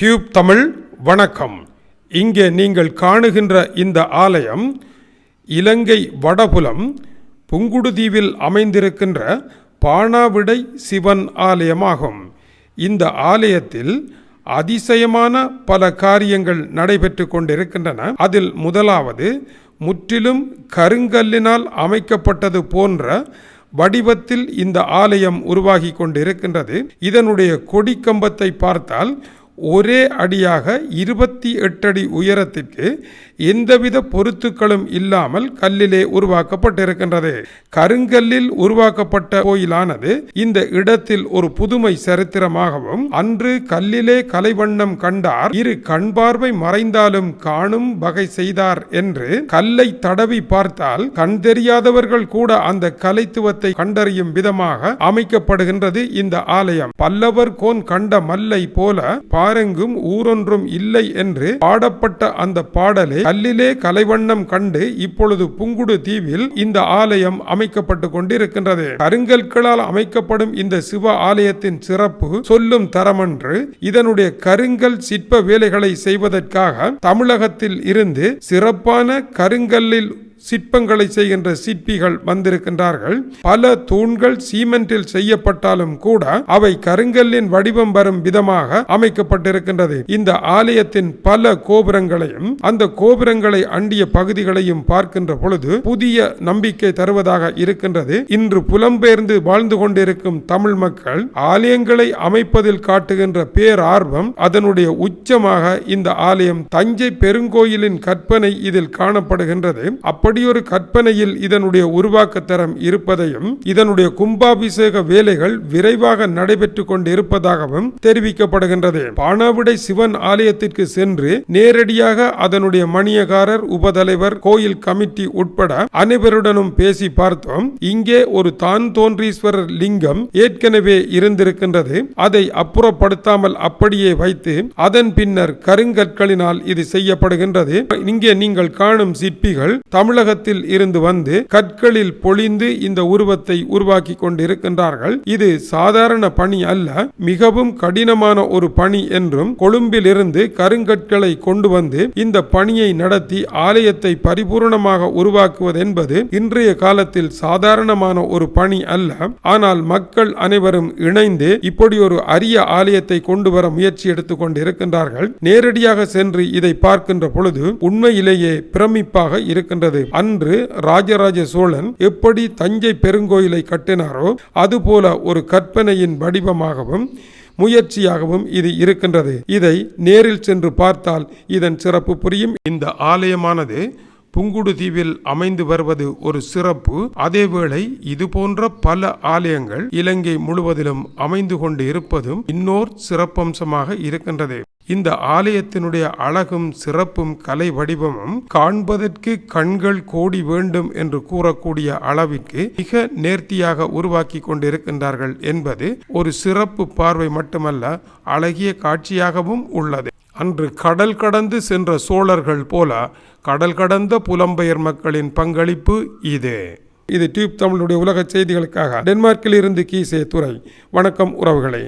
Tube Tamil வணக்கம். இங்கே நீங்கள் காணுகின்ற இந்த ஆலயம் இலங்கை வடபுலம் புங்குடுதீவில் அமைந்திருக்கின்ற பாணாவிடை சிவன் ஆலயமாகும். இந்த ஆலயத்தில் அதிசயமான பல காரியங்கள் நடைபெற்று கொண்டிருக்கின்றன. அதில் முதலாவது முற்றிலும் கருங்கல்லினால் அமைக்கப்பட்டது போன்ற வடிவத்தில் இந்த ஆலயம் உருவாகி கொண்டிருக்கின்றது. இதனுடைய கொடிக்கம்பத்தை பார்த்தால் ஒரே அடியாக இருபத்தி எட்டு அடி உயரத்திற்கு எந்தவித பொருத்துக்களும் இல்லாமல் கல்லிலே உருவாக்கப்பட்டிருக்கின்றது. கருங்கல்லில் உருவாக்கப்பட்ட கோயிலானது இந்த இடத்தில் ஒரு புதுமை சரித்திரமாகவும் அன்று கல்லிலே கலைவண்ணம் கண்டார். இரு கண் பார்வை மறைந்தாலும் காணும் வகை செய்தார் என்று கல்லை தடவி பார்த்தால் கண் தெரியாதவர்கள் கூட அந்த கலைத்துவத்தை கண்டறியும் விதமாக அமைக்கப்படுகின்றது இந்த ஆலயம். பல்லவர் கோன் கண்ட மல்லை போல யாரெங்கும் ஊரொன்றும் இல்லை என்று பாடப்பட்ட அந்த பாடலை கல்லிலே கலைவண்ணம் கண்டு இப்பொழுது புங்குடு தீவில் இந்த ஆலயம் அமைக்கப்பட்டு கொண்டிருக்கின்றது. கருங்கற்களால் அமைக்கப்படும் இந்த சிவ ஆலயத்தின் சிறப்பு சொல்லும் தரமன்று இதனுடைய கருங்கல் சிற்ப வேலைகளை செய்வதற்காக தமிழகத்தில் இருந்து சிறப்பான கருங்கல்லில் சிற்பங்களை செய்கின்ற சிற்பிகள் வந்திருக்கின்றார்கள். பல தூண்கள் சீமெண்டில் செய்யப்பட்டாலும் கூட அவை கருங்கல்லின் வடிவம் வரும் விதமாக அமைக்கப்பட்டிருக்கின்றது. இந்த ஆலயத்தின் பல கோபுரங்களையும் அந்த கோபுரங்களை அண்டிய பகுதிகளையும் பார்க்கின்ற பொழுது புதிய நம்பிக்கை தருவதாக இருக்கின்றது. இன்று புலம்பெயர்ந்து வாழ்ந்து கொண்டிருக்கும் தமிழ் மக்கள் ஆலயங்களை அமைப்பதில் காட்டுகின்ற பேரார்வம் அதனுடைய உச்சமாக இந்த ஆலயம் தஞ்சை பெருங்கோயிலின் கற்பனை இதில் காணப்படுகின்றது. அப்படி அப்படியொரு கற்பனையில் இதனுடைய உருவாக்கத்தரம் இருப்பதையும் இதனுடைய கும்பாபிஷேக வேலைகள் விரைவாக நடைபெற்று கொண்டிருப்பதாகவும் தெரிவிக்கப்படுகின்றது. பானாவிடை சிவன் ஆலயத்திற்கு சென்று நேரடியாக அதனுடைய மணியகாரர் உபதலைவர் கோயில் கமிட்டி உட்பட அனைவருடனும் பேசி பார்த்தோம். இங்கே ஒரு தான் தோன்றீஸ்வரர் லிங்கம் ஏற்கனவே இருந்திருக்கின்றது. அதை அப்புறப்படுத்தாமல் அப்படியே வைத்து அதன் பின்னர் கருங்கற்களினால் இது செய்யப்படுகின்றது. இங்கே நீங்கள் காணும் சிற்பிகள் தமிழக தமிழகத்தில் இருந்து வந்து கற்களில் பொழிந்து இந்த உருவத்தை உருவாக்கி கொண்டிருக்கின்றார்கள். இது சாதாரண பணி அல்ல மிகவும் கடினமான ஒரு பணி என்றும் கொழும்பிலிருந்து கருங்கற்களை கொண்டு வந்து இந்த பணியை நடத்தி ஆலயத்தை பரிபூர்ணமாக உருவாக்குவது என்பது இன்றைய காலத்தில் சாதாரணமான ஒரு பணி அல்ல. ஆனால் மக்கள் அனைவரும் இணைந்து இப்படி ஒரு அரிய ஆலயத்தை கொண்டு வர முயற்சி எடுத்துக் கொண்டிருக்கின்றார்கள். நேரடியாக சென்று இதை பார்க்கின்ற பொழுது உண்மையிலேயே பிரமிப்பாக இருக்கின்றது. அன்று ராஜராஜ சோழன் எப்படி தஞ்சை பெருங்கோயிலை கட்டினாரோ அதுபோல ஒரு கற்பனையின் வடிவமாகவும் முயற்சியாகவும் இது இருக்கின்றது. இதை நேரில் சென்று பார்த்தால் இதன் சிறப்பு புரியும். இந்த ஆலயமானது புங்குடு தீவில் அமைந்து வருவது ஒரு சிறப்பு. அதேவேளை இது போன்ற பல ஆலயங்கள் இலங்கை முழுவதிலும் அமைந்து கொண்டு இருப்பதும் இன்னோர் சிறப்பம்சமாக இருக்கின்றது. இந்த ஆலயத்தினுடைய அழகும் சிறப்பும் கலை வடிவமும் காண்பதற்கு கண்கள் கோடி வேண்டும் என்று கூறக்கூடிய அளவிற்கு மிக நேர்த்தியாக உருவாக்கி கொண்டிருக்கின்றார்கள் என்பது ஒரு சிறப்பு பார்வை மட்டுமல்ல அழகிய காட்சியாகவும் உள்ளது. அன்று கடல் கடந்து சென்ற சோழர்கள் போல கடல் கடந்த புலம்பெயர் மக்களின் பங்களிப்பு இது. இது டியூப் தமிழுடைய உலக செய்திகளுக்காக டென்மார்க்கில் இருந்து கீசே துறை வணக்கம் உறவுகளே.